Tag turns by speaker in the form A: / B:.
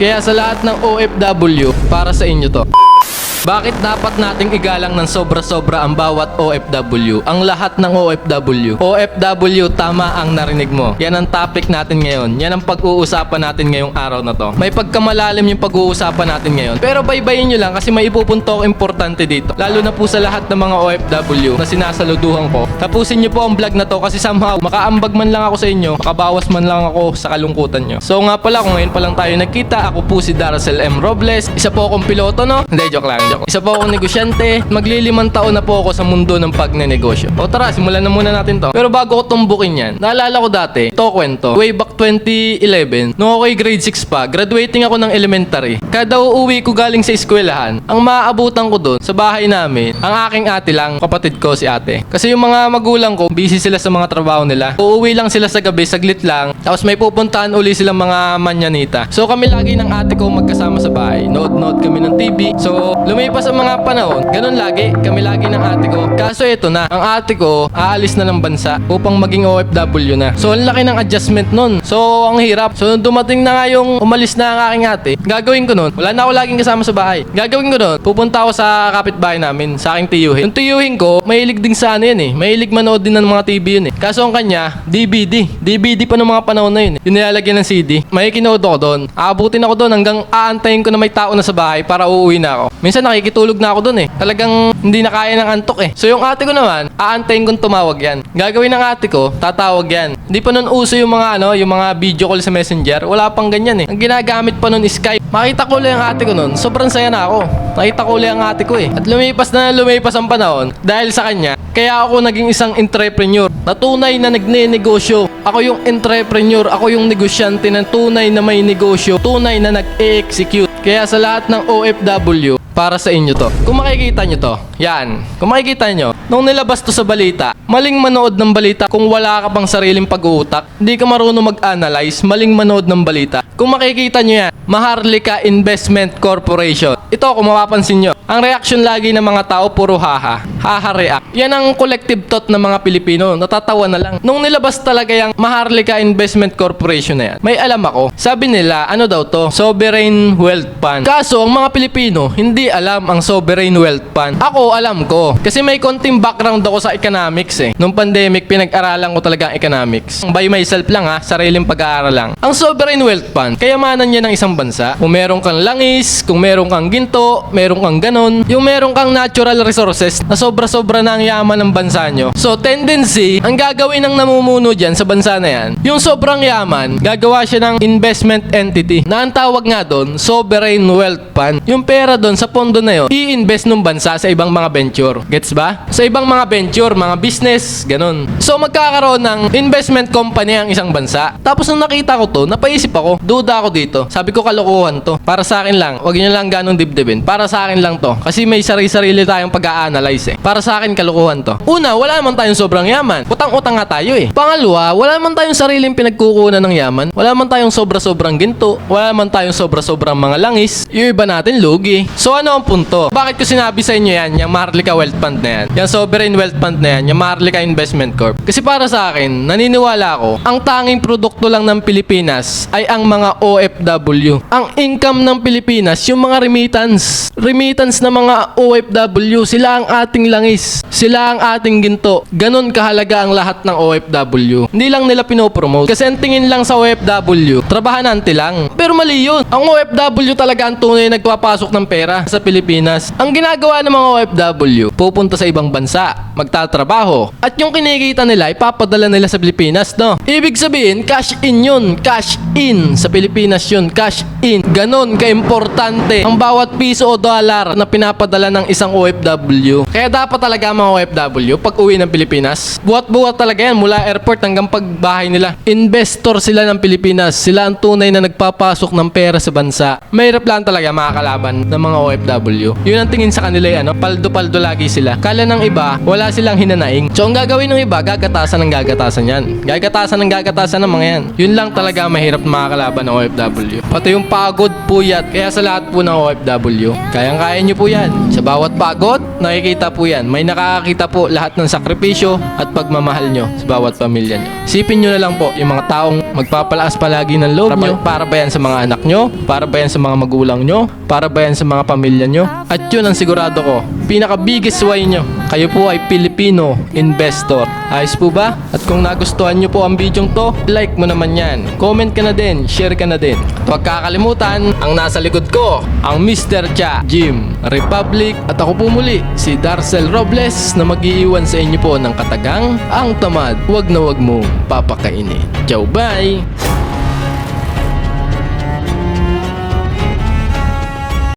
A: Kaya sa lahat ng OFW, para sa inyo to. Bakit dapat nating igalang ng sobra-sobra ang bawat OFW? Ang lahat ng OFW. OFW, tama ang narinig mo. Yan ang topic natin ngayon. Yan ang pag-uusapan natin ngayong araw na to. May pagkamalalim yung pag-uusapan natin ngayon. Pero baybayin nyo lang kasi may ipupunto ako importante dito. Lalo na po sa lahat ng mga OFW na sinasaluduhan ko. Tapusin nyo po ang vlog na to kasi somehow makaambag man lang ako sa inyo, makabawas man lang ako sa kalungkutan nyo. So nga pala, kung ngayon pa lang tayo nagkita, ako po si Daracel M. Robles. Isa po akong piloto, no? Hindi, joke lang, joke. Isa po akong negosyante. Maglilimang taon na po ako sa mundo ng pagnenegosyo. O tara, simulan na muna natin to. Pero bago ko tumbukin yan, naalala ko dati, ito kwento. Way back 2011, nung ako'y grade 6 pa, graduating ako ng elementary. Kada uuwi ko galing sa eskwelahan, ang maaabutan ko doon sa bahay namin, ang aking ate lang, kapatid ko si ate. Kasi yung mga magulang ko, busy sila sa mga trabaho nila. Uuwi lang sila sa gabi, saglit lang. Tapos may pupuntahan uli silang mga manyanita. So kami lagi ng ate ko magkasama sa bahay. Nood-nood kami ng TV. So lumipas ang mga panahon, ganun lagi. Kami lagi ng ate ko. Kaso ito na, ang ate ko aalis na ng bansa upang maging OFW na. So ang laki ng adjustment nun. So ang hirap. So nung dumating na nga yung umalis na ang aking ate, gagawin ko nun, wala na ako laging kasama sa bahay. Gagawin ko nun, pupunta ako sa kapitbahay namin, sa aking tiyuhin. Yung tiyuhin ko, mahilig din sa ano yun eh. Mahilig manood din ng mga TV yun eh. Kaso ang kanya, DVD. DVD pa ng mga panahon na yun eh. Yung nilalagyan ng CD. May kinood ako doon. Aabutin ako doon hanggang aantayin ko na may tao na sa bahay para uuwi na ako. Minsan nakikitulog na ako doon eh. Talagang hindi na kaya ng antok eh. So yung ate ko naman, aantayin kong tumawag yan. Gagawin ng ate ko, tatawag yan. Hindi pa nun uso yung mga ano, yung mga video call sa messenger. Wala pang ganyan eh. Ang ginagamit pa nun Skype. Makita ko lang ang ate ko nun. Sobrang saya na ako. Nakita ko lang ang ate ko eh. At lumipas na lumipas ang panahon dahil sa kanya. Kaya ako naging isang entrepreneur na tunay na nagne-negosyo. Ako yung entrepreneur, ako yung negosyante na tunay na may negosyo, tunay na nag-execute. Kaya sa lahat ng OFW, para sa inyo to. Kung makikita nyo to, yan. Kung makikita nyo, nung nilabas to sa balita, maling manood ng balita kung wala ka pang sariling pag-uutak, hindi ka marunong mag-analyze, maling manood ng balita. Kung makikita nyo yan, Maharlika Investment Corporation. Ito, kung mapapansin nyo, ang reaction lagi ng mga tao, puro haha. Haha react. Yan ang collective thought ng mga Pilipino. Natatawa na lang. Nung nilabas talaga yung Maharlika Investment Corporation na yan, may alam ako. Sabi nila, ano daw to? Sovereign Wealth Fund. Kaso, ang mga Pilipino, hindi alam ang Sovereign Wealth Fund. Ako, alam ko. Kasi may konting background ako sa economics eh. Nung pandemic, pinag-aralan ko talaga ang economics. By myself lang ha, sariling pag-aaral lang. Ang Sovereign Wealth Fund, kayamanan niya ng isang bansa. Kung meron kang langis, kung meron kang ginto, meron kang ganon, yung meron kang natural resources na sobra-sobra na ang yaman ng bansa nyo. So, tendency, ang gagawin ng namumuno dyan sa bansa na yan, yung sobrang yaman, gagawa siya ng investment entity na ang tawag nga doon, Sovereign Wealth Fund. Yung pera doon sa pondo na yun, i-invest ng bansa sa ibang mga venture. Gets ba? Sa ibang mga venture, mga business, ganon. So, magkakaroon ng investment company ang isang bansa. Tapos nung nakita ko to, napaisip ako, duda ako dito. Sabi ko, kalokohan to. Para sa akin lang, wag niyo lang ganong dibdibin. Para sa akin lang to. Kasi may sarili-sarili tayong pag-a-analyze eh. Para sa akin, kalokohan to. Una, wala naman tayong sobrang yaman. Utang-utang nga tayo eh. Pangalawa, wala naman tayong sariling pinagkukunan ng yaman. Wala naman tayong sobra-sobrang ginto. Wala naman tayong sobra-sobrang mga langis. Yung iba natin, lugi. So ano ang punto? Bakit ko sinabi sa inyo yan, yung Maharlika Wealth Fund na yan? Yung Sovereign Wealth Fund na yan, yung Maharlika Investment Corp. Kasi para sa akin, naniniwala ako, ang tanging produkto lang ng Pilipinas ay ang mga OFW. Ang income ng Pilipinas, yung mga remittance. Remittance ng mga OFW, sila ang ating langis. Sila ang ating ginto. Ganon kahalaga ang lahat ng OFW. Hindi lang nila pinopromote. Kasi ang tingin lang sa OFW, trabahanante lang. Pero mali yun. Ang OFW talaga ang tunay na nagpapasok ng pera sa Pilipinas. Ang ginagawa ng mga OFW, pupunta sa ibang bansa, magtatrabaho, at yung kinikita nila, ipapadala nila sa Pilipinas, no? Ibig sabihin, cash in yun. Cash in. Sa Pilipinas yun. Cash in. Ganon ka-importante ang bawat piso o dollar na pinapadala ng isang OFW. Kaya dapat talaga mga OFW, pag uwi ng Pilipinas, buhat-buhat talaga yan mula airport hanggang pagbahay nila. Investor sila ng Pilipinas. Sila ang tunay na nagpapasok ng pera sa bansa. Mahirap lang talaga makakalaban ng mga OFW. Yun ang tingin sa kanila yan, no? paldo-paldo lagi sila. Kala ng iba, wala silang hinanaing. So ang gagawin ng iba, gagatasan ng gagatasan yan. Gagatasan ng gagatasan ng mga yan. Yun lang talaga mahirap makakalaban ng OFW. Pati yung pagod puyat. Kaya sa lahat po ng OFW, kayang-kaya nyo po yan. Sa bawat pagod, nakikita po yan. May nakakakita po lahat ng sakripisyo at pagmamahal nyo sa bawat pamilya nyo. Sipin nyo na lang po yung mga taong Magpapalakas palagi ng loob nyo. Para ba yan sa mga anak nyo? Para ba yan sa mga magulang nyo? Para ba yan sa mga pamilya nyo? At yun ang sigurado ko. Pinaka biggest why nyo. Kayo po ay Filipino investor. Ayos po ba? At kung nagustuhan nyo po ang video to, like mo naman yan. Comment ka na din, share ka na din. At huwag kakalimutan, ang nasa likod ko, ang Mr. Cha, Jim, Republic, at ako po muli, si Darcel Robles na mag-iiwan sa inyo po ng katagang, ang tamad, wag na wag mo papakainin. Ciao, bye!